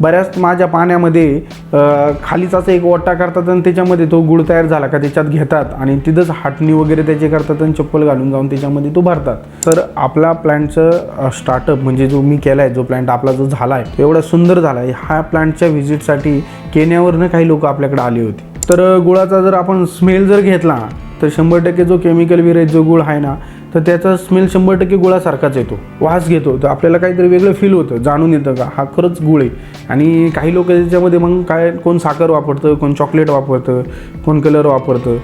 बऱ्याच माझ्या पाण्यामध्ये अ, खालीच असं एक ओटा करतात आणि त्याच्यामध्ये तो गुळ तयार झाला का त्याच्यात घेतात आणि तिथंच हाटणी वगैरे त्याचे करतात आणि चप्पल घालून जाऊन त्याच्यामध्ये तो भरतात. तर आपला प्लॅन्टचं स्टार्टअप म्हणजे जो मी केला आहे जो प्लॅन्ट आपला जो झाला आहे तो एवढा सुंदर झाला आहे ह्या प्लॅन्टच्या व्हिजिटसाठी केन्यावरनं काही लोक आपल्याकडे आले होते. तर गुळाचा जर आपण स्मेल जर घेतला तर शंभर टक्के जो केमिकल विरहित जो गुळ आहे ना तर त्याचा स्मेल शंभर टक्के गुळासारखाच येतो. वास घेतो. तर आपल्याला काहीतरी वेगळं फील होतं जाणून येतं का? हा खरंच गुळ आहे. आणि काही लोक त्याच्यामध्ये मग काय कोण साखर वापरतं कोण चॉकलेट वापरतं कोण कलर वापरतं.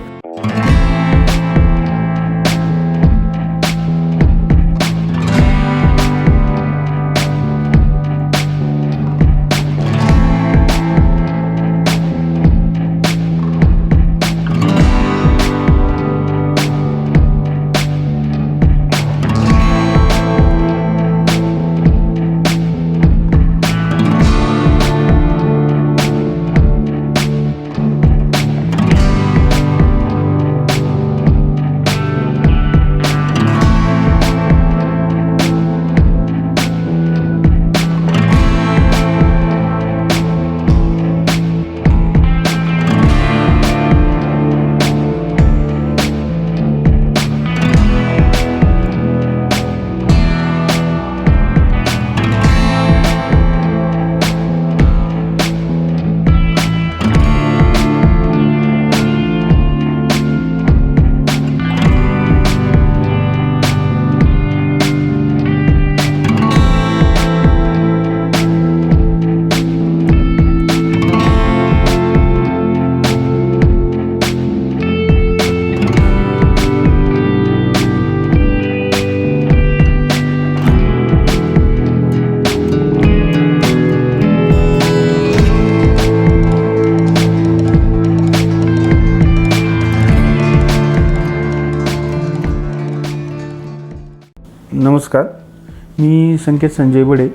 मी संकेत संजय बडे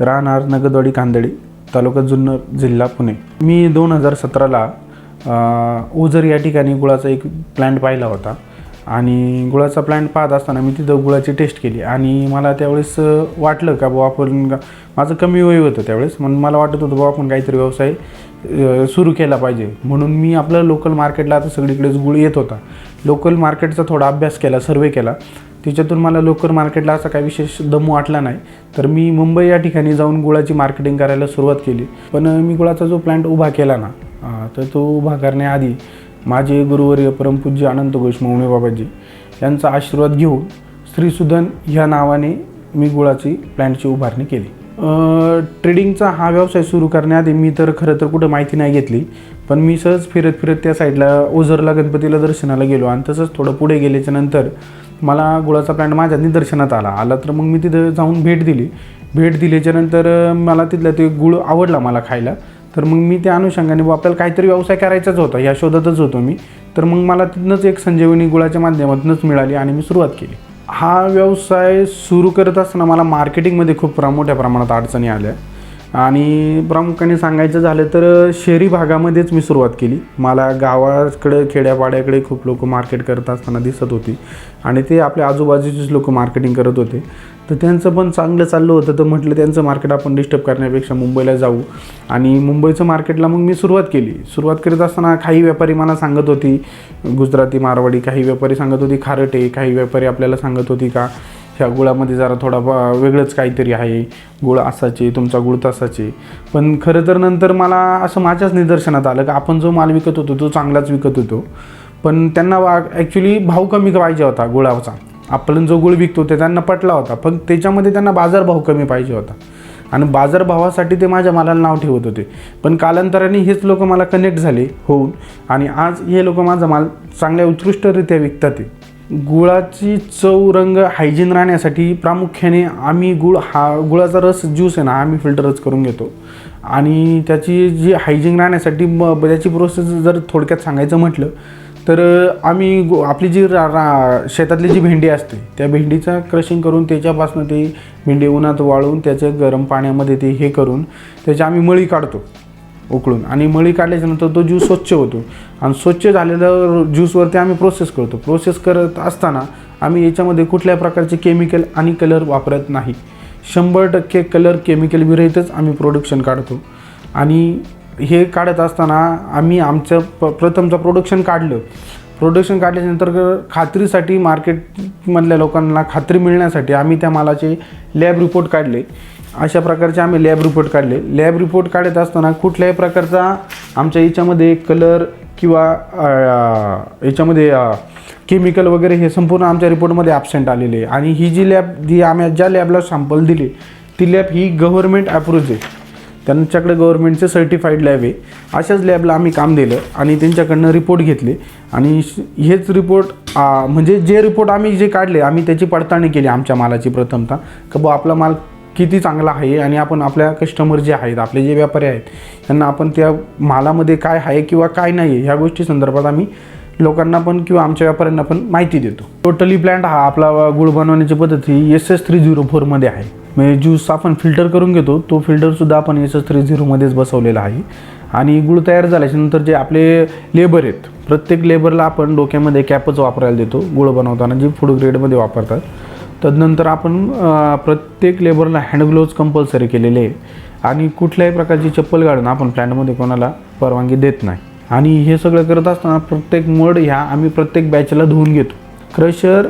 राहणार नगदवाडी कांदळे तालुका जुन्नर जिल्हा पुणे. मी दोन हजार सतराला ओझर या ठिकाणी गुळाचा एक प्लॅन्ट पाहिला होता. आणि गुळाचा प्लॅन्ट पाहत असताना मी तिथं गुळाची टेस्ट केली. आणि मला त्यावेळेस वाटलं का बुवा आपण माझं कमी वय होतं त्यावेळेस. म्हणून मला वाटत होतं बुवा आपण काहीतरी व्यवसाय सुरू केला पाहिजे. म्हणून मी आपलं लोकल मार्केटला आता सगळीकडेच गुळ येत होता. लोकल मार्केटचा थोडा अभ्यास केला सर्वे केला. त्याच्यातून मला लोकल मार्केटला असा काही विशेष दम वाटला नाही. तर मी मुंबई या ठिकाणी जाऊन गुळाची मार्केटिंग करायला सुरुवात केली. पण मी गुळाचा जो प्लॅन्ट उभा केला ना तर तो उभा करण्याआधी माझे गुरुवर्य परमपूज्य अनंत घोष मौने बाबाजी यांचा आशीर्वाद घेऊन श्रीसुदन ह्या नावाने मी गुळाची प्लॅन्टची उभारणी केली. ट्रेडिंगचा हा व्यवसाय सुरू करण्याआधी मी तर खरं तर कुठं माहिती नाही घेतली पण मी सहज फिरत फिरत त्या साईडला ओझरला गणपतीला दर्शनाला गेलो आणि तसंच थोडं पुढे गेल्याच्यानंतर मला गुळाचा प्लॅन्ट माझ्या निदर्शनात आला. आला तर मग मी तिथं जाऊन भेट दिली. भेट दिल्याच्यानंतर मला तिथला ते गुळ आवडला मला खायला. तर मग मी त्या अनुषंगाने आपल्याला काहीतरी व्यवसाय करायचाच होता. या शोधातच होतो मी. तर मग मला तिथनंच एक संजीवनी गुळाच्या माध्यमातूनच मिळाली आणि मी सुरुवात केली. हा व्यवसाय सुरू करत असताना मला मार्केटिंगमध्ये खूप मोठ्या प्रमाणात अडचणी आल्या. आणि प्रामुख्याने सांगायचं झालं तर शहरी भागामध्येच मी सुरुवात केली. मला गावाकडं खेड्यापाड्याकडे खूप लोक मार्केट करत असताना दिसत होती. आणि ते आपल्या आजूबाजूचेच लोक मार्केटिंग करत होते. तर त्यांचं पण चांगलं चाललं होतं. तर म्हटलं त्यांचं मार्केट आपण डिस्टर्ब करण्यापेक्षा मुंबईला जाऊ. आणि मुंबईचं मार्केटला मग मी सुरुवात केली. सुरुवात करत असताना काही व्यापारी मला सांगत होती गुजराती मारवाडी काही व्यापारी सांगत होती खारटे काही व्यापारी आपल्याला सांगत होती का? ह्या गुळामध्ये जरा थोडा वेगळंच काहीतरी आहे. गुळ असाचे तुमचा गुळ तसाचे पण खरं तर नंतर मला असं माझ्याच निदर्शनात आलं की आपण जो माल विकत होतो तो चांगलाच विकत होतो. पण त्यांना वा ॲक्च्युली भाव कमी पाहिजे होता गुळाचा. आपण जो गुळ विकतो ते त्यांना पटला होता. पण त्याच्यामध्ये त्यांना बाजारभाव कमी पाहिजे होता. आणि बाजारभावासाठी ते माझ्या मालाला नाव ठेवत होते. पण कालांतराने हेच लोक मला कनेक्ट झाले होऊन. आणि आज हे लोक माझा माल चांगल्या उत्कृष्टरित्या विकतात आहे गुळाची चव रंग हायजीन राहण्यासाठी प्रामुख्याने आम्ही गुळ हा गुळाचा रस ज्यूस आहे ना आम्ही फिल्टरच करून घेतो. आणि त्याची जी हायजीन राहण्यासाठी म त्याची प्रोसेस जर थोडक्यात सांगायचं म्हटलं तर आम्ही गो आपली जी रा रा शेतातली जी भेंडी असते त्या भेंडीचं क्रशिंग करून त्याच्यापासून ते भेंडी उन्हात वाळून त्याच्या गरम पाण्यामध्ये ते हे करून त्याची आम्ही मळी काढतो. उकळून. आणि मळी काढल्याच्यानंतर तो ज्यूस स्वच्छ होतो. आणि स्वच्छ झालेलं ज्यूसवरती आम्ही प्रोसेस करतो. प्रोसेस करत असताना आम्ही याच्यामध्ये कुठल्या प्रकारचे केमिकल आणि कलर वापरत नाही. शंभर टक्के कलर केमिकल विरहितच आम्ही प्रोडक्शन काढतो. आणि हे काढत असताना आम्ही आमचं प प्रथमचं प्रोडक्शन काढलं. प्रोडक्शन काढल्यानंतर खात्रीसाठी मार्केटमधल्या लोकांना खात्री मिळण्यासाठी आम्ही त्या मालाचे लॅब रिपोर्ट काढले. अशा प्रकारचे आम्ही लॅब रिपोर्ट काढले. लॅब रिपोर्ट काढत असताना कुठल्याही प्रकारचा आमच्या याच्यामध्ये कलर किंवा याच्यामध्ये केमिकल वगैरे हे संपूर्ण आमच्या रिपोर्टमध्ये ॲबसेंट आलेले आहे. आणि ही जी लॅब जी आम्ही ज्या लॅबला सॅम्पल दिले ती लॅब ही गव्हर्मेंट अप्रूव्ह आहे. त्यांच्याकडे गव्हर्मेंटचे सर्टिफाईड लॅब आहे. अशाच लॅबला आम्ही काम दिलं आणि त्यांच्याकडनं रिपोर्ट घेतले. आणि हेच रिपोर्ट म्हणजे जे रिपोर्ट आम्ही जे काढले आम्ही त्याची पडताळणी केली आमच्या मालाची प्रथमतः. का बुवा आपला माल किती चांगला आहे आणि आपण आपल्या कस्टमर जे आहेत आपले जे व्यापारी आहेत त्यांना आपण त्या मालामध्ये काय आहे किंवा काय नाही आहे ह्या गोष्टी संदर्भात आम्ही लोकांना पण किंवा आमच्या व्यापाऱ्यांना पण माहिती देतो. टोटली प्लॅन्ट हा आपला गुळ बनवण्याची पद्धत ही एस एस थ्री झिरो फोरमध्ये आहे. म्हणजे ज्यूस आपण फिल्टर करून घेतो तो फिल्टरसुद्धा आपण एस एस थ्री झिरोमध्येच बसवलेला आहे. आणि गुळ तयार झाल्याच्यानंतर जे आपले लेबर आहेत प्रत्येक लेबरला आपण डोक्यामध्ये कॅपच वापरायला देतो गुळ बनवताना जे फूड ग्रेडमध्ये वापरतात. तदनंतर आपण प्रत्येक लेबरला हँड ग्लोव्ज कंपल्सरी केलेले आहे आणि कुठल्याही प्रकारची चप्पल घालणं आपण प्लॅनमध्ये कोणाला परवानगी देत नाही. आणि हे सगळं करत असताना प्रत्येक मड ह्या आम्ही प्रत्येक बॅचला धुवून घेतो. क्रशर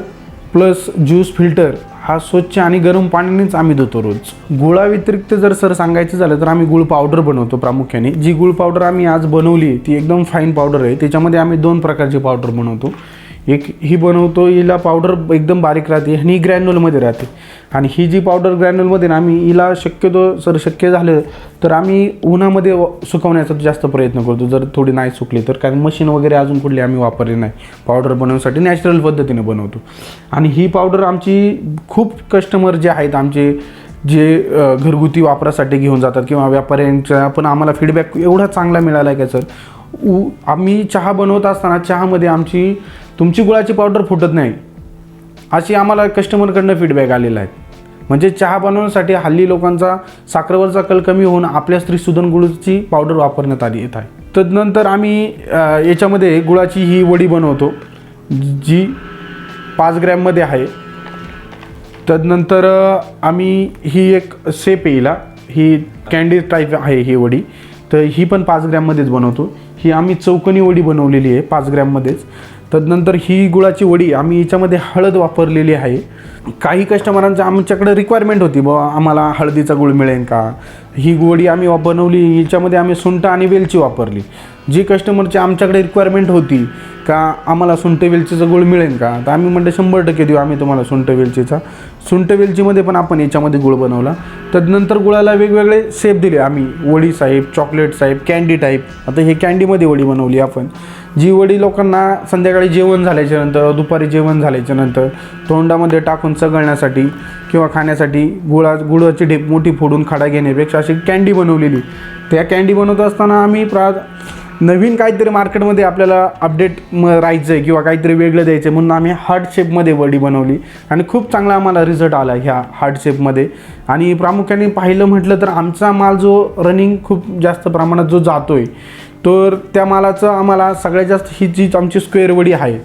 प्लस ज्यूस फिल्टर हा स्वच्छ आणि गरम पाण्यानेच आम्ही धुतो रोज. गुळाव्यतिरिक्त जर सर सांगायचं झालं तर आम्ही गुळ पावडर बनवतो प्रामुख्याने. जी गुळ पावडर आम्ही आज बनवली ती एकदम फाईन पावडर आहे. त्याच्यामध्ये आम्ही दोन प्रकारची पावडर बनवतो. एक ही बनवतो हिला पावडर एकदम बारीक राहते आणि ही ग्रॅन्युलमध्ये राहते. आणि ही जी पावडर ग्रॅन्युलमध्ये ना आम्ही हिला शक्यतो सर शक्य झालं तर आम्ही उन्हामध्ये व- सुकवण्याचा जास्त प्रयत्न करतो. जर थोडी नाही सुकली तर कारण मशीन वगैरे अजून कुठली आम्ही वापरली नाही. पावडर बनवण्यासाठी नॅचरल पद्धतीने बनवतो. आणि ही पावडर आमची खूप कस्टमर जे आहेत आमचे जे घरगुती वापरासाठी घेऊन जातात किंवा व्यापाऱ्यांचा पण आम्हाला फीडबॅक एवढा चांगला मिळाला आहे का सर उ आम्ही चहा बनवत असताना चहामध्ये आमची तुमची गुळाची पावडर फुटत नाही. अशी आम्हाला कस्टमरकडनं फीडबॅक आलेला आहे. म्हणजे चहा बनवण्यासाठी हल्ली लोकांचा साखरेवरचा कल कमी होऊन आपल्या स्त्री सुदन गुळाची पावडर वापरण्यात आली येत आहे. तदनंतर आम्ही याच्यामध्ये गुळाची ही वडी बनवतो जी पाच ग्रॅममध्ये आहे. तदनंतर आम्ही ही एक सेप येईला. ही कॅन्डी टाईप आहे ही वडी. तर ही पण पाच ग्रॅममध्येच बनवतो. ही आम्ही चौकणी वडी बनवलेली आहे पाच ग्रॅममध्येच तदनंतर ही गुळाची वडी आम्ही याच्यामध्ये हळद वापरलेली आहे. काही कस्टमरांचं आमच्याकडे रिक्वायरमेंट होती बुवा आम्हाला हळदीचा गुळ मिळेल का? ही गोडी आम्ही बनवली याच्यामध्ये आम्ही सुंठ आणि वेलची वापरली. जी कस्टमरची आमच्याकडे रिक्वायरमेंट होती का आम्हाला सुंठ वेलचीचा गुळ मिळेल का? तर आम्ही म्हणलं शंभर टक्के देऊ आम्ही तुम्हाला सुंठ वेलचीचा. सुंठ वेलचीमध्ये पण आपण याच्यामध्ये गुळ बनवला. तदनंतर गुळाला वेगवेगळे शेप दिले आम्ही. वडी साहेब चॉकलेट साहेब कॅन्डी टाईप आता हे कॅन्डीमध्ये वडी बनवली आपण. जी वडी लोकांना संध्याकाळी जेवण झाल्याच्यानंतर दुपारी जेवण झाल्याच्यानंतर तोंडामध्ये टाकून चगळण्यासाठी किंवा खाण्यासाठी गुळा गुळाची ढेप मोठी फोडून खाडा घेण्यापेक्षा अशी कॅन्डी बनवलेली. त्या कॅन्डी बनवत असताना आम्ही प्रा नवीन काहीतरी मार्केटमध्ये आपल्याला अपडेट म राहायचं आहे किंवा काहीतरी वेगळं द्यायचं आहे म्हणून आम्ही हार्ट शेपमध्ये वडी बनवली. आणि खूप चांगला आम्हाला रिझल्ट आला ह्या हार्ट शेपमध्ये आणि प्रामुख्याने पाहिलं म्हटलं तर आमचा माल जो रनिंग खूप जास्त प्रमाणात जो जातो आहे तर त्या मालाचं आम्हाला सगळ्यात जास्त ही जी आमची स्क्वेअर वडी आहे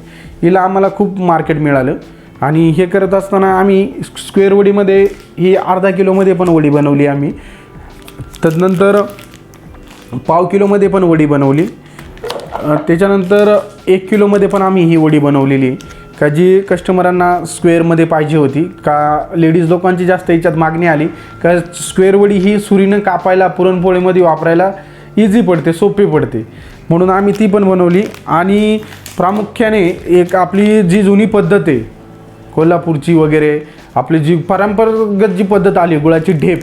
हिला आम्हाला खूप मार्केट मिळालं. आणि हे करत असताना आम्ही स्क्वेअर वडीमध्ये ही अर्धा किलोमध्ये पण वडी बनवली आम्ही. तदनंतर पाव किलोमध्ये पण वडी बनवली. त्याच्यानंतर एक किलोमध्ये पण आम्ही ही वडी बनवलेली. का जी कस्टमरांना स्क्वेअरमध्ये पाहिजे होती का लेडीज लोकांची जास्त याच्यात मागणी आली का स्क्वेअर वडी ही सुरीनं कापायला पुरणपोळीमध्ये वापरायला इझी पडते सोपी पडते. म्हणून आम्ही ती पण बनवली. आणि प्रामुख्याने एक आपली जी जुनी पद्धत आहे कोल्हापूरची वगैरे आपली जी परंपरागत जी पद्धत आली गुळाची ढेप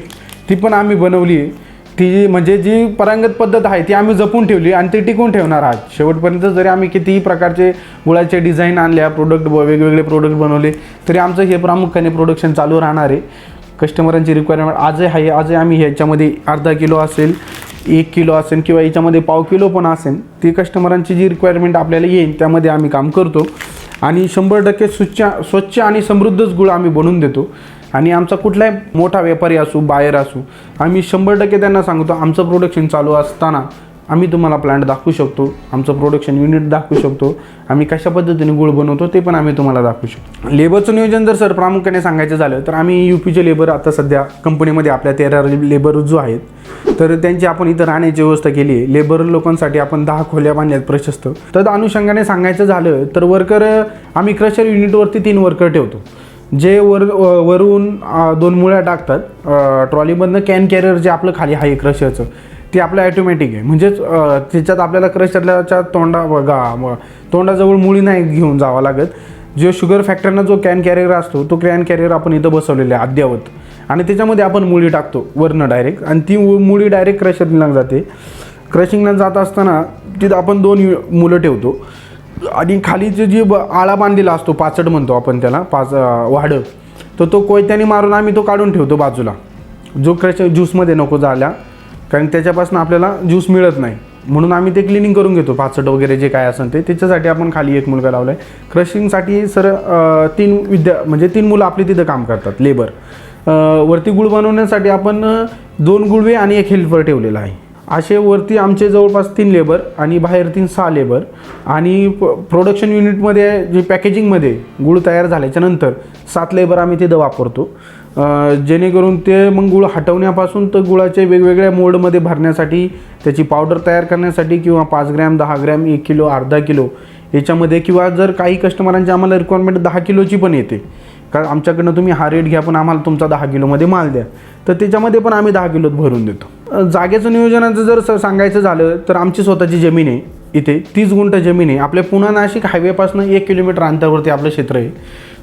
ती पण आम्ही बनवली आहे. ती म्हणजे जी परांगत पद्धत आहे ती आम्ही जपून ठेवली आणि ती टिकून ठेवणार आहात. शेवटपर्यंत जरी आम्ही कितीही प्रकारचे गुळाचे डिझाईन आणल्या प्रोडक्ट वेगवेगळे प्रोडक्ट बनवले तरी आमचं हे प्रामुख्याने प्रोडक्शन चालू राहणार आहे. कस्टमरांची रिक्वायरमेंट आजही आहे. आजही आम्ही ह्याच्यामध्ये अर्धा किलो असेल एक किलो असेल किंवा याच्यामध्ये पाव किलो पण असेल ती कस्टमरांची जी रिक्वायरमेंट आपल्याला येईल त्यामध्ये आम्ही काम करतो. आणि शंभर टक्के स्वच्छ स्वच्छ आणि समृद्धच गुळ आम्ही बनवून देतो. आणि आमचा कुठलाही मोठा व्यापारी असू बायर असू आम्ही शंभर टक्के त्यांना सांगतो आमचं प्रोडक्शन चालू असताना आम्ही तुम्हाला प्लांट दाखवू शकतो आमचं प्रोडक्शन युनिट दाखवू शकतो आम्ही कशा पद्धतीने गुळ बनवतो ते पण आम्ही तुम्हाला दाखवू शकतो. लेबरचं नियोजन जर सर प्रामुख्याने सांगायचं झालं तर आम्ही यू पीचे लेबर आता सध्या कंपनीमध्ये आपल्या तेरा लेबर जो आहेत तर त्यांची आपण इथं राहण्याची व्यवस्था केली आहे. लेबर लोकांसाठी आपण दहा खोल्या बांधल्यात प्रशस्त. तर अनुषंगाने सांगायचं झालं तर वर्कर आम्ही क्रशर युनिटवरती तीन वर्कर ठेवतो. जे वर वरून दोन मुळ्या टाकतात ट्रॉलीमधनं कॅन कॅरियर जे आपलं खाली आहे क्रशरचं ते आपलं ॲटोमॅटिक आहे. म्हणजेच त्याच्यात आपल्याला क्रशरच्या तोंडा गा तोंडाजवळ मुळी नाही घेऊन जावं लागत. जो शुगर फॅक्टरीनं जो कॅन कॅरियर असतो तो कॅन कॅरियर आपण इथं बसवलेला आहे अद्यावत आणि त्याच्यामध्ये आपण मुळी टाकतो वरनं डायरेक्ट आणि ती मु- मुळी डायरेक्ट क्रशरला जाते. क्रशिंगला जात असताना तिथं आपण दोन मुलं ठेवतो. आणि खालीचे जी ब आळा बांधलेला असतो पाचड म्हणतो आपण त्याला पाच वाढं तर तो कोयत्याने मारून आम्ही तो काढून ठेवतो बाजूला. जो क्रश ज्यूसमध्ये नको झाला कारण त्याच्यापासून आपल्याला ज्यूस मिळत नाही. म्हणून आम्ही ते क्लिनिंग करून घेतो पाचट वगैरे जे काय असेल ते. त्याच्यासाठी आपण खाली एक मुलगा लावला आहे क्रशिंगसाठी सर तीन विद्या म्हणजे तीन मुलं आपली तिथं काम करतात लेबर वरती गुळ बनवण्यासाठी आपण दोन गुळवे आणि एक हेल्पर ठेवलेला आहे. असे वरती आमचे जवळपास तीन लेबर आणि बाहेर तीन सहा लेबर. आणि प्रोडक्शन युनिटमध्ये जे पॅकेजिंगमध्ये गुळ तयार झाल्याच्यानंतर सात लेबर आम्ही तिथं वापरतो. जेणेकरून ते मग गुळ हटवण्यापासून तर गुळाचे वेगवेगळ्या मोडमध्ये भरण्यासाठी त्याची पावडर तयार करण्यासाठी किंवा पाच ग्रॅम दहा ग्रॅम एक किलो अर्धा किलो याच्यामध्ये किंवा जर काही कस्टमरांची आम्हाला रिक्वायरमेंट दहा किलोची पण येते. कारण आमच्याकडनं तुम्ही हा रेट घ्या पण आम्हाला तुमचा दहा किलोमध्ये माल द्या. तर त्याच्यामध्ये पण आम्ही दहा किलोत भरून देतो. जागेचं नियोजनाचं जर स- सांगायचं झालं तर आमची स्वतःची जमीन आहे इथे. तीस गुंठ जमीन आहे. आपल्या पुणा नाशिक हायवेपासून एक किलोमीटर अंतरावरती आपलं क्षेत्र आहे.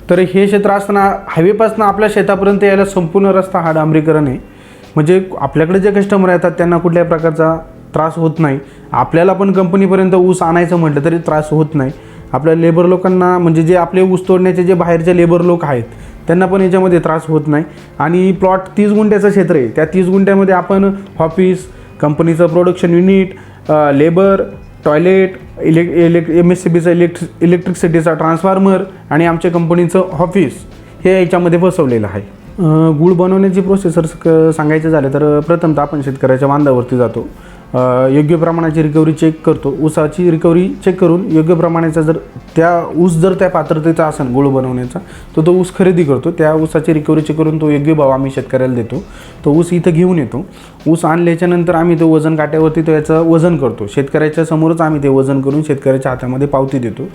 तर हे क्षेत्र असताना हायवेपासून आपल्या शेतापर्यंत यायला संपूर्ण रस्ता हा डांबरीकरण आहे. म्हणजे आपल्याकडे जे कस्टमर येतात त्यांना कुठल्याही प्रकारचा त्रास होत नाही. आपल्याला पण कंपनीपर्यंत ऊस आणायचं म्हटलं तरी त्रास होत नाही. आपल्या लेबर लोकांना म्हणजे जे आपले ऊस तोडण्याचे जे बाहेरचे लेबर लोक आहेत त्यांना पण याच्यामध्ये त्रास होत नाही. आणि प्लॉट तीस गुंठ्याचं क्षेत्र आहे. त्या तीस गुंठ्यामध्ये आपण ऑफिस कंपनीचं प्रोडक्शन युनिट लेबर टॉयलेट इलेक् इलेक् एम एस सी बीचं इलेक्ट्रि इलेक्ट्रिसिटीचा ट्रान्सफॉर्मर आणि आमच्या कंपनीचं ऑफिस हे याच्यामध्ये बसवलेलं आहे. गूळ गुळ बनवण्याची प्रोसेसर क- सांगायचं झालं तर प्रथमतः आपण शेतकऱ्याच्या बांधावरती जातो. योग्य प्रमाणाची रिकव्हरी चेक करतो. ऊसाची रिकव्हरी चेक करून योग्य प्रमाणाचा जर त्या ऊस जर त्या पात्रतेचा असेल गुळ बनवण्याचा तर तो ऊस खरेदी करतो. त्या ऊसाची रिकव्हरी चेक करून तो योग्य भाव आम्ही शेतकऱ्याला देतो. तो ऊस इथं घेऊन येतो. ऊस आणल्याच्या नंतर आम्ही तो वजन काट्यावरती तो याचं वजन करतो. शेतकऱ्याच्या समोरच आम्ही ते वजन करून शेतकऱ्याच्या हातामध्ये पावती देतो.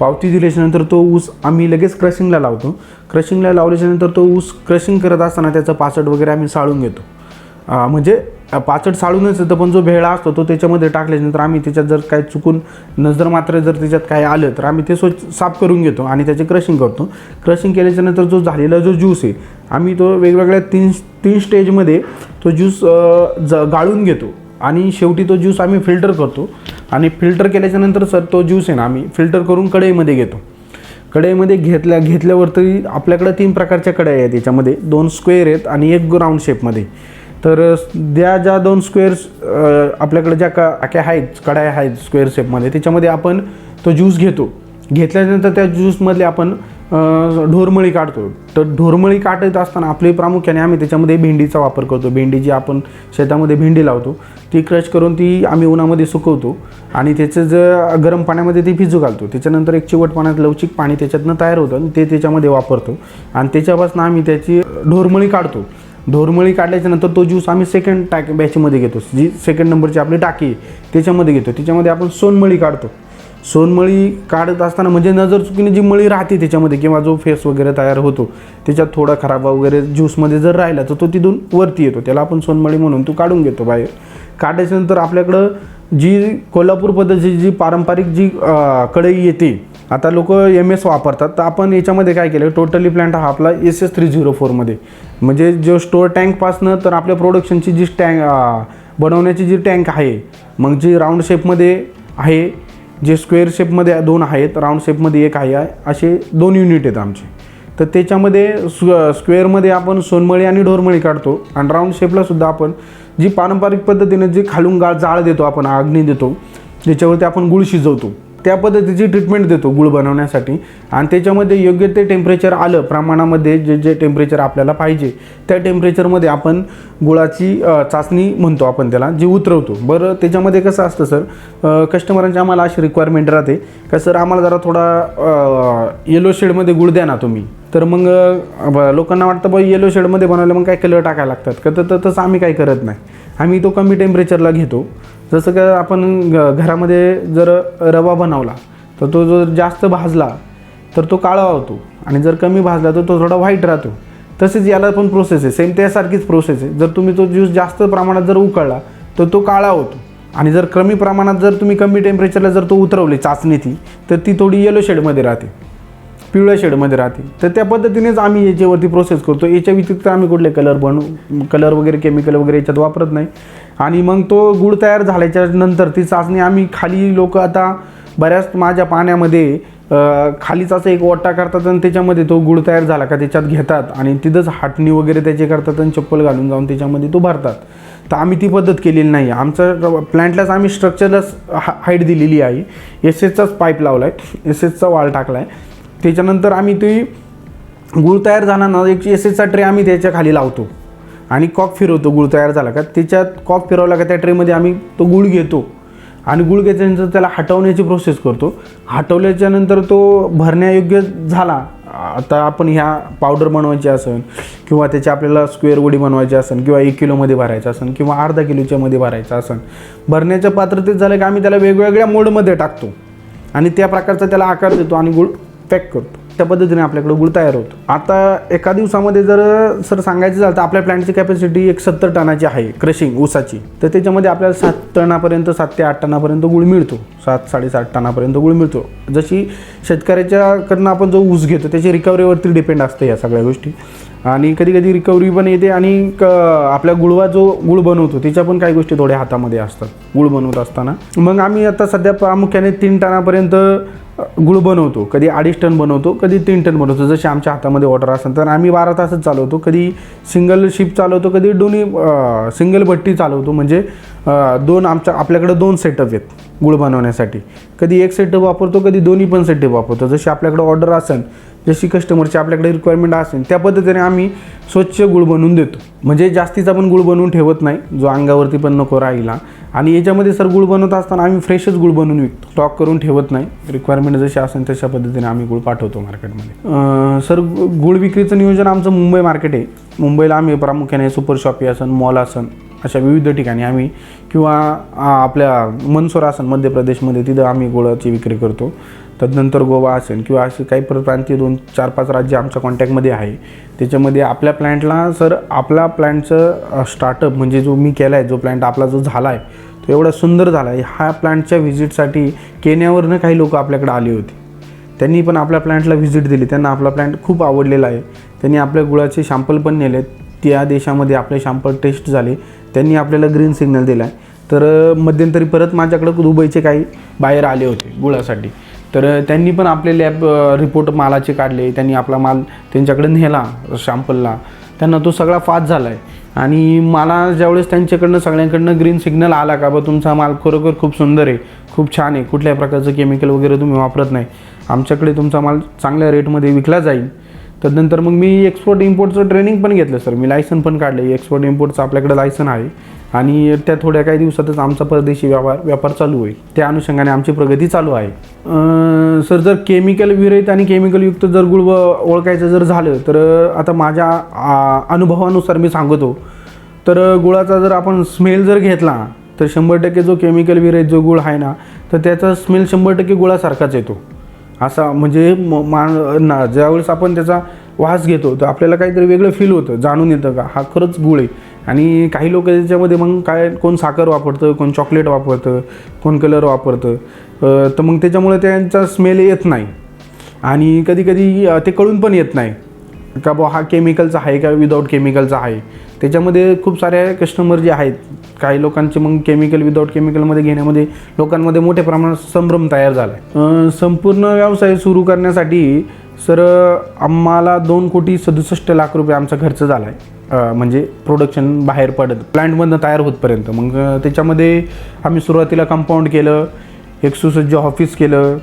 पावती दिल्याच्यानंतर तो ऊस आम्ही लगेच क्रशिंगला लावतो. क्रशिंगला लावल्याच्यानंतर तो ऊस क्रशिंग करत असताना त्याचं पासट वगैरे आम्ही साळून घेतो. म्हणजे पाचट साळूनच येतं पण जो भेळा असतो तो त्याच्यामध्ये टाकल्याच्यानंतर आम्ही त्याच्यात जर काय चुकून नजर मात्र जर त्याच्यात काय आलं तर आम्ही ते स्वच्छ साफ करून घेतो आणि त्याचे क्रशिंग करतो. क्रशिंग केल्याच्यानंतर जो झालेला जो ज्यूस आहे आम्ही तो वेगवेगळ्या तीन तीन स्टेजमध्ये तो ज्यूस ज गाळून घेतो. आणि शेवटी तो ज्यूस आम्ही फिल्टर करतो. आणि फिल्टर केल्याच्यानंतर सर तो ज्यूस आहे ना आम्ही फिल्टर करून कढईमध्ये घेतो. कढईमध्ये घेतल्या घेतल्यावर तरी आपल्याकडे तीन प्रकारच्या कढई आहेत याच्यामध्ये. दोन स्क्वेअर आहेत आणि एक राऊंड शेपमध्ये तर त्या ज्या दोन स्क्वेअर्स आपल्याकडे ज्या का काय आहेत कढाया आहेत स्क्वेअर शेपमध्ये त्याच्यामध्ये आपण तो ज्यूस घेतो. घेतल्यानंतर त्या ज्यूसमधले आपण ढोरमळी काढतो. तर ढोरमळी काढत असताना आपले प्रामुख्याने आम्ही त्याच्यामध्ये भेंडीचा वापर करतो. भेंडी जी आपण शेतामध्ये भेंडी लावतो ती क्रश करून ती आम्ही उन्हामध्ये सुकवतो आणि त्याचं जर गरम पाण्यामध्ये ती भिजू घालतो. त्याच्यानंतर एक चिवट पाण्यात लवचिक पाणी त्याच्यातनं तयार होतं आणि ते त्याच्यामध्ये वापरतो. आणि त्याच्यापासून आम्ही त्याची ढोरमळी काढतो. ढोरमळी काढल्याच्या नंतर तो ज्यूस आम्ही सेकंड टाकी बॅचमध्ये घेतो. जी सेकंड नंबरची आपली टाकी आहे, त्याच्यामध्ये घेतो. त्याच्यामध्ये आपण सोनमळी काढतो. सोनमळी काढत असताना म्हणजे नजर चुकीने जी मळी राहते त्याच्यामध्ये किंवा जो फेस वगैरे तयार होतो त्याच्यात थोडा खराबा वगैरे ज्यूसमध्ये जर राहिला तर तो तिथून वरती येतो. त्याला आपण सोनमळी म्हणून तो काढून घेतो बाहेर. काढल्याच्यानंतर आपल्याकडं जी कोल्हापूर पद्धतीची जी पारंपरिक जी कढई येते आता लोक एम एस वापरतात. तर आपण याच्यामध्ये काय केलं? टोटली प्लॅन्ट हा आपला एस एस थ्री झिरो फोरमध्ये म्हणजे जो स्टोअर टँकपासनं तर आपल्या प्रोडक्शनची जी टँक बनवण्याची जी टँक आहे मग जी राऊंड शेपमध्ये आहे जे स्क्वेअर शेपमध्ये दोन आहेत राऊंड शेपमध्ये एक आहे असे दोन युनिट आहेत आमचे. तर त्याच्यामध्ये स्क्व स्क्वेअरमध्ये आपण सोनमळी आणि ढोरमळी काढतो आणि राऊंड शेपलासुद्धा आपण जी पारंपरिक पद्धतीने जी खालून गाळ जाळ देतो आपण अग्नी देतो त्याच्यावरती आपण गुळ शिजवतो. त्या पद्धतीची ट्रीटमेंट देतो गुळ बनवण्यासाठी. आणि त्याच्यामध्ये योग्य ते टेम्परेचर आलं प्रमाणामध्ये जे जे टेम्परेचर आपल्याला पाहिजे त्या टेम्परेचरमध्ये आपण गुळाची चाचणी म्हणतो आपण त्याला जी उतरवतो. बरं त्याच्यामध्ये कसं असतं सर? कस्टमरांची आम्हाला अशी रिक्वायरमेंट राहते का सर आम्हाला जरा थोडा येलो शेडमध्ये गुळ द्या ना तुम्ही. तर मग ब- लोकांना वाटतं बा येलो शेडमध्ये बनवलं मग काय कलर टाकायला लागतात? का तर तर तसं आम्ही काय करत नाही. आम्ही तो कमी टेम्परेचरला घेतो. जसं का आपण घ- घरामध्ये जर रवा बनवला तर तो जर जास्त भाजला तर तो काळा होतो. आणि जर कमी भाजला तर तो थोडा व्हाईट राहतो. तसेच याला पण प्रोसेस आहे. सेम त्यासारखीच प्रोसेस आहे. जर तुम्ही तो ज्यूस जास्त प्रमाणात जर उकळला तर तो काळा होतो. आणि जर कमी प्रमाणात जर तुम्ही कमी टेम्परेचरला जर तो उतरवली चाचणी ती तर ती थोडी येलो शेडमध्ये राहते. पिवळ्या शेडमध्ये राहते. तर त्या पद्धतीनेच आम्ही याच्यावरती प्रोसेस करतो. याच्या व्यतिरिक्त आम्ही कुठले कलर बनवू कलर वगैरे केमिकल वगैरे याच्यात वापरत नाही. आणि मग तो गुळ तयार झाल्याच्यानंतर ती चाचणी आम्ही खाली लोक आता बऱ्याच माझ्या पाण्यामध्ये खालीच असं एक ओटा करतात आणि त्याच्यामध्ये तो गुळ तयार झाला का त्याच्यात घेतात आणि तिथंच हाटणी वगैरे त्याचे करतात आणि चप्पल घालून जाऊन त्याच्यामध्ये तो भरतात. तर आम्ही ती पद्धत केलेली नाही. आमचं प्लॅन्टलाच आम्ही स्ट्रक्चरलाच हाईट दिलेली आहे. एस एसचाच पाईप लावला आहे एस एसचा वाल टाकला आहे त्याच्यानंतर आम्ही ती गुळ तयार झाला ना एक एस एसचा ट्रे आम्ही त्याच्याखाली लावतो. आणि कॉक फिरवतो गुळ तयार झाला का? त्याच्यात कॉक फिरवला का त्या ट्रेमध्ये आम्ही तो गुळ घेतो. आणि गुळ घेतल्यानंतर त्याला हटवण्याची प्रोसेस करतो. हटवल्याच्यानंतर तो भरण्यायोग्य झाला. आता आपण ह्या पावडर बनवायची असेल किंवा त्याची आपल्याला स्क्वेअर वडी बनवायची असेल किंवा एक किलोमध्ये भरायचं असेल किंवा अर्धा किलोच्यामध्ये भरायचं असेल भरण्याच्या पात्रतेत झालं की आम्ही त्याला वेगवेगळ्या मोडमध्ये टाकतो. आणि त्या प्रकारचा त्याला आकार देतो आणि गुळ पॅक करतो. त्या पद्धतीने आपल्याकडे गुळ तयार होतो. आता एका दिवसामध्ये जर सर सांगायचं झालं तर आपल्या प्लॅन्टची कॅपॅसिटी एक सत्तर टनाची आहे क्रशिंग ऊसाची. तर त्याच्यामध्ये आपल्याला सात टनापर्यंत सात ते आठ टनापर्यंत गुळ मिळतो. सात साडेसात टनापर्यंत गुळ मिळतो. जशी शेतकऱ्याच्याकडनं आपण जो ऊस घेतो त्याची रिकव्हरीवरती डिपेंड असतं या सगळ्या गोष्टी. आणि कधी कधी रिकव्हरी पण येते आणि क आपल्या गुळवा जो गुळ बनवतो त्याच्या पण काही गोष्टी थोड्या हातामध्ये असतात गुळ बनवत असताना. मग आम्ही आता सध्या प्रामुख्याने तीन टनापर्यंत गुळ बनवतो. कधी अडीच टन बनवतो कधी तीन टन बनवतो. जसे आमच्या हातामध्ये ऑर्डर असेल तर आम्ही बारा तासच चालवतो. कधी सिंगल शिप चालवतो कधी दोन्ही सिंगल भट्टी चालवतो. म्हणजे दोन आमच्या आपल्याकडे दोन सेटअप आहेत गुळ बनवण्यासाठी. कधी एक सेटअप वापरतो कधी दोन्ही पण सेटअप वापरतो. जशी आपल्याकडे ऑर्डर असेल जशी कस्टमरची आपल्याकडे रिक्वायरमेंट असेल त्या पद्धतीने आम्ही स्वच्छ गुळ बनवून देतो. म्हणजे जास्तीचा पण गुळ बनवून ठेवत नाही जो अंगावरती पण नको राहिला. आणि याच्यामध्ये सर गुळ बनवत असताना आम्ही फ्रेशच गुळ बनवून विकतो. स्टॉक करून ठेवत नाही. रिक्वायरमेंट जशी असेल तशा पद्धतीने आम्ही गुळ पाठवतो मार्केटमध्ये सर गुळ विक्रीचं नियोजन आमचं मुंबई मार्केट आहे. मुंबईला आम्ही प्रामुख्याने सुपर शॉपी असन मॉल असन अशा विविध ठिकाणी आम्ही किंवा आपल्या मनसोर असन मध्य प्रदेशमध्ये तिथं आम्ही गुळाची विक्री करतो. तदनंतर गोवा असेल किंवा असे काही प्रांतीय दोन चार पाच राज्य आमच्या कॉन्टॅक्टमध्ये आहे. त्याच्यामध्ये आपल्या प्लॅन्टला सर आपला प्लॅन्टचं स्टार्टअप म्हणजे जो मी केला आहे जो प्लॅन्ट आपला जो झाला आहे तो एवढा सुंदर झाला आहे ह्या प्लॅन्टच्या व्हिजिटसाठी केन्यावरनं काही लोक आपल्याकडे आले होते. त्यांनी पण आपल्या प्लॅन्टला व्हिजिट दिली. त्यांना आपला प्लॅन्ट खूप आवडलेला आहे. त्यांनी आपल्या गुळाचे शॅम्पल पण नेले त्या देशामध्ये आपले शॅम्पल टेस्ट झाले. त्यांनी आपल्याला ग्रीन सिग्नल दिला आहे तर मध्यंतरी परत माझ्याकडे दुबईचे काही बाहेर आले होते गुळासाठी. तर त्यांनी पण आपले लॅब रिपोर्ट मालाचे काढले. त्यांनी आपला माल त्यांच्याकडे नेला शॅम्पलला त्यांना तो सगळा फास्ट झाला आहे आणि मला ज्यावेळेस त्यांच्याकडनं सगळ्यांकडनं ग्रीन सिग्नल आला का बा तुमचा माल खरोखर खूप सुंदर आहे खूप छान आहे कुठल्याही प्रकारचं केमिकल वगैरे तुम्ही वापरत नाही. आमच्याकडे तुमचा माल चांगल्या रेटमध्ये विकला जाईल. तदनंतर मग मी एक्सपोर्ट इम्पोर्टचं ट्रेनिंग पण घेतलं सर मी लायसन पण काढलं. एक्सपोर्ट इम्पोर्टचं आपल्याकडे लायसन आहे. आणि त्या थोड्या काही दिवसातच आमचा परदेशी व्यापार व्यापार चालू होईल. त्या अनुषंगाने आमची प्रगती चालू आहे. सर जर केमिकल विरहित आणि केमिकलयुक्त जर गुळ व- ओळखायचं जर झालं तर आता माझ्या आ, अनुभवानुसार मी सांगतो. तर गुळाचा जर आपण स्मेल जर घेतला तर शंभर टक्के जो केमिकल विरहित जो गुळ आहे ना तर त्याचा स्मेल शंभर टक्के गुळासारखाच येतो. असा म्हणजे म- मा ना ज्यावेळेस आपण त्याचा वास घेतो तर आपल्याला काहीतरी वेगळं फील होतं जाणून येतं का? हा खरंच गुळ आहे. आणि काही लोक त्याच्यामध्ये मग काय कोण साखर वापरतं कोण चॉकलेट वापरतं कोण कलर वापरतं तर मग त्याच्यामुळे त्यांचा स्मेल येत नाही. आणि कधी कधी ते कळून पण येत नाही. का बुवा हा केमिकलचा आहे का? विदाऊट केमिकलचा आहे. त्याच्यामध्ये खूप सारे कस्टमर जे आहेत काही लोकांचे मग केमिकल विदाऊट केमिकलमध्ये घेण्यामध्ये लोकांमध्ये मोठ्या प्रमाणात संभ्रम तयार झाला आहे संपूर्ण व्यवसाय सुरू करण्यासाठी सर आम्हाला दोन कोटी सदुसष्ट लाख रुपये आमचा खर्च झाला आहे म्हणजे प्रोडक्शन बाहेर पडत प्लॅन्टमधनं तयार होतपर्यंत. मग त्याच्यामध्ये आम्ही सुरुवातीला कंपाऊंड केलं एक सुसज्ज ऑफिस केलं.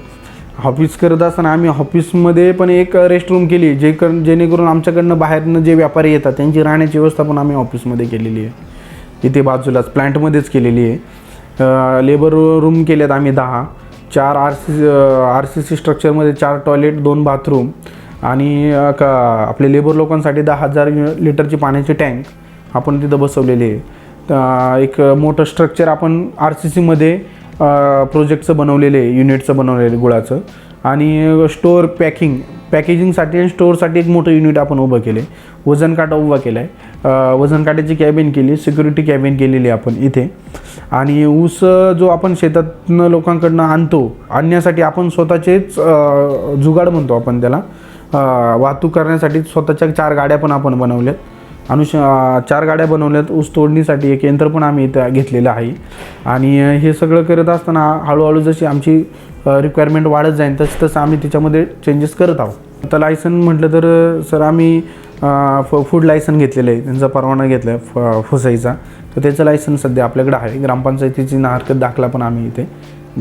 ऑफिस करत असताना आम्ही ऑफिसमध्ये पण एक रेस्टरूम केली जे कर जेणेकरून आमच्याकडनं बाहेरनं जे व्यापारी येतात त्यांची राहण्याची व्यवस्था पण आम्ही ऑफिसमध्ये केलेली आहे. इथे बाजूलाच प्लॅन्टमध्येच केलेली आहे. लेबर रूम केल्यात आम्ही दहा. चार R C R C C स्ट्रक्चरमध्ये चार टॉयलेट दोन बाथरूम आणि का आपले लेबर लोकांसाठी दहा हजार लिटरची पाण्याची टँक आपण तिथं बसवलेली आहे. एक मोठं स्ट्रक्चर आपण आर सी सीमध्ये प्रोजेक्टचं बनवलेलं आहे युनिटचं बनवलेलं आहे गुळाचं. आणि स्टोअर पॅकिंग पॅकेजिंगसाठी आणि स्टोअरसाठी एक मोठं युनिट आपण उभं केलं आहे वजन काटा उभा केला आहे वजन काट्याची कॅबिन केली सिक्युरिटी कॅबिन केलेली आपण इथे. आणि ऊस जो आपण शेतातनं लोकांकडनं आणतो आणण्यासाठी आपण स्वतःचेच जुगाड म्हणतो आपण त्याला. वाहतूक करण्यासाठी स्वतःच्या चार गाड्या पण आपण बनवल्यात. अनुष चार गाड्या बनवल्यात ऊस तोडणीसाठी एक यंत्र पण आम्ही इथं घेतलेलं आहे. आणि हे सगळं करत असताना हळूहळू जशी आमची रिक्वायरमेंट वाढत जाईल तसं तसं आम्ही त्याच्यामध्ये चेंजेस करत आहोत. आता लायसन म्हटलं तर सर आम्ही फ फूड लायसन घेतलेलं आहे. त्यांचा परवाना घेतला आहे फ फुसाईचा. तर त्याचं लायसन सध्या आपल्याकडे आहे. ग्रामपंचायतीची ना हरकत दाखला पण आम्ही इथे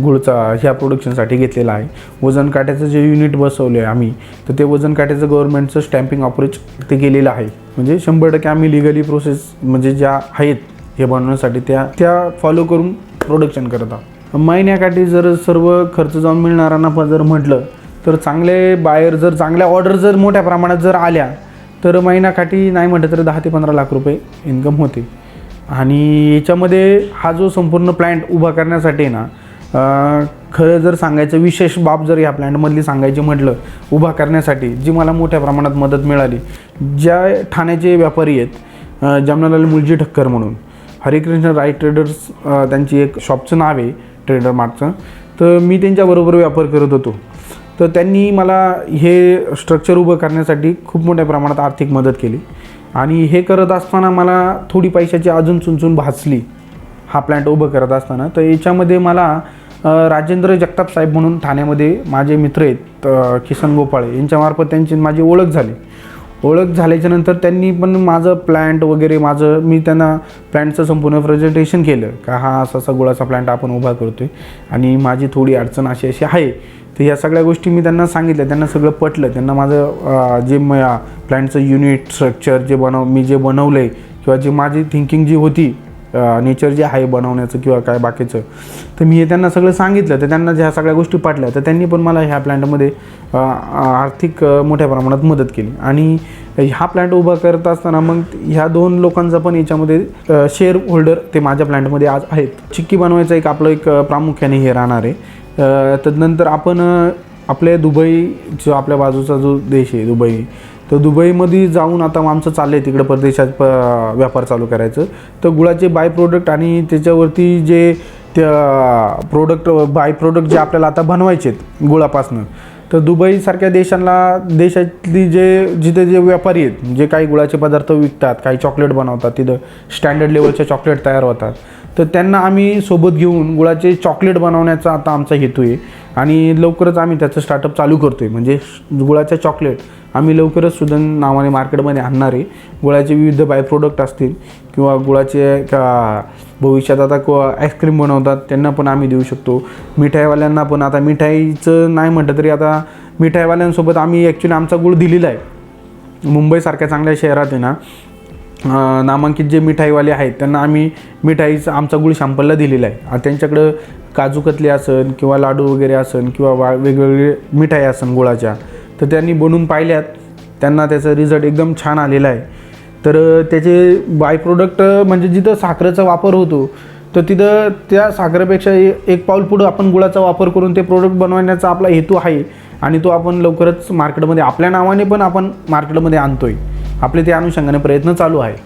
गुळचा ह्या प्रोडक्शनसाठी घेतलेला आहे. वजन काट्याचं जे युनिट बसवलं आहे आम्ही तर ते वजन काट्याचं गव्हर्नमेंटचं स्टॅम्पिंग अप्रोच ते केलेलं आहे. म्हणजे शंभर टक्के आम्ही लिगली प्रोसेस म्हणजे ज्या आहेत हे बनवण्यासाठी त्या त्या फॉलो करून प्रोडक्शन करत आहोत. महिन्याकाठी जर सर्व खर्च जाऊन मिळणाऱ्यांना पण जर म्हटलं तर चांगले बायर जर चांगल्या ऑर्डर जर मोठ्या प्रमाणात जर आल्या तर महिनाकाठी नाही म्हटलं तर दहा ते पंधरा लाख रुपये इन्कम होते. आणि याच्यामध्ये हा जो संपूर्ण प्लॅन्ट उभा करण्यासाठी ना खरं जर सांगायचं विशेष बाब जर या प्लॅन्टमधली सांगायची म्हटलं उभा करण्यासाठी जी मला मोठ्या प्रमाणात मदत मिळाली ज्या ठाण्याचे व्यापारी आहेत जमनालाल मुलजी ठक्कर म्हणून हरिकृष्ण राय ट्रेडर्स त्यांची एक शॉपचं नाव आहे ट्रेडर मार्टचं तर मी त्यांच्याबरोबर व्यापार करत होतो. तर त्यांनी मला हे स्ट्रक्चर उभं करण्यासाठी खूप मोठ्या प्रमाणात आर्थिक मदत केली. आणि हे करत असताना मला थोडी पैशाची अजून चुनचुन भासली हा प्लॅन्ट उभं करत असताना. तर याच्यामध्ये मला राजेंद्र जगताप साहेब म्हणून ठाण्यामध्ये माझे मित्र आहेत किसन गोपाळे यांच्यामार्फत त्यांची माझी ओळख झाली. ओळख झाल्याच्यानंतर त्यांनी पण माझं प्लॅन्ट वगैरे माझं मी त्यांना प्लॅन्टचं संपूर्ण प्रेझेंटेशन केलं का हा असा असा गुळाचा प्लॅन्ट आपण उभा करतोय. आणि माझी थोडी अडचण अशी अशी आहे तर ह्या सगळ्या गोष्टी मी त्यांना सांगितल्या त्यांना सगळं पटलं. त्यांना माझं जे म प्लॅन्टचं युनिट स्ट्रक्चर जे बनव मी जे बनवलं आहे किंवा जे माझी थिंकिंग जी होती नेचर जे आहे बनवण्याचं किंवा काय बाकीचं तर मी हे त्यांना सगळं सांगितलं. तर त्यांना ज्या सगळ्या गोष्टी पाटल्या तर त्यांनी पण मला ह्या प्लॅन्टमध्ये आर्थिक मोठ्या प्रमाणात मदत केली. आणि हा प्लॅन्ट उभा करत असताना मग ह्या दोन लोकांचा पण याच्यामध्ये शेअर होल्डर ते माझ्या प्लॅन्टमध्ये आज आहेत. चिक्की बनवायचं एक आपलं एक प्रामुख्याने हे राहणार आहे. तदनंतर आपण आपल्या दुबई जो आपल्या बाजूचा जो देश आहे दुबई तर दुबईमध्ये जाऊन आता आमचं चाललं आहे तिकडं परदेशात प व्यापार चालू करायचं. तर गुळाचे बाय प्रोडक्ट आणि त्याच्यावरती जे त्या प्रोडक्ट बाय प्रोडक्ट जे आपल्याला आता बनवायचे आहेत गुळापासनं तर दुबईसारख्या देशांना देशातली जे जिथे जे व्यापारी आहेत जे काही गुळाचे पदार्थ विकतात काही चॉकलेट बनवतात तिथं स्टँडर्ड लेवलचे चॉकलेट तयार होतात. तर त्यांना आम्ही सोबत घेऊन गुळाचे चॉकलेट बनवण्याचा आता आमचा हेतू आहे. आणि लवकरच आम्ही त्याचं स्टार्टअप चालू करतो आहे म्हणजे गुळाच्या चॉकलेट आम्ही लवकरच सुदन नावाने मार्केटमध्ये आणणार आहे. गुळाचे विविध बाय प्रोडक्ट असतील किंवा गुळाचे का भविष्यात आता को आईस्क्रीम बनवतात त्यांना पण आम्ही देऊ शकतो. मिठाईवाल्यांना पण आता मिठाईचं नाही म्हटलं तरी आता मिठाईवाल्यांसोबत आम्ही ॲक्च्युली आमचा गुळ दिलेला आहे. मुंबईसारख्या चांगल्या शहरात आहे ना नामांकित जे मिठाईवाले आहेत त्यांना आम्ही मिठाईचा आमचा गुळ शॅम्पलला दिलेला आहे. आणि त्यांच्याकडं काजू कतली असन किंवा लाडू वगैरे असन किंवा वा वेगवेगळे मिठाई असन गुळाच्या तर त्यांनी बनवून पाहिल्यात. त्यांना त्याचा रिझल्ट एकदम छान आलेला आहे. तर त्याचे बाय प्रोडक्ट म्हणजे जिथं साखरेचा वापर होतो तर तिथं त्या साखरेपेक्षा एक पाऊल पुढं आपण गुळाचा वापर करून ते प्रोडक्ट बनवण्याचा आपला हेतू आहे आणि तो आपण लवकरच मार्केटमध्ये आपल्या नावाने पण आपण मार्केटमध्ये आणतो आहे आपले त्या अनुषंगाने प्रयत्न चालू आहे.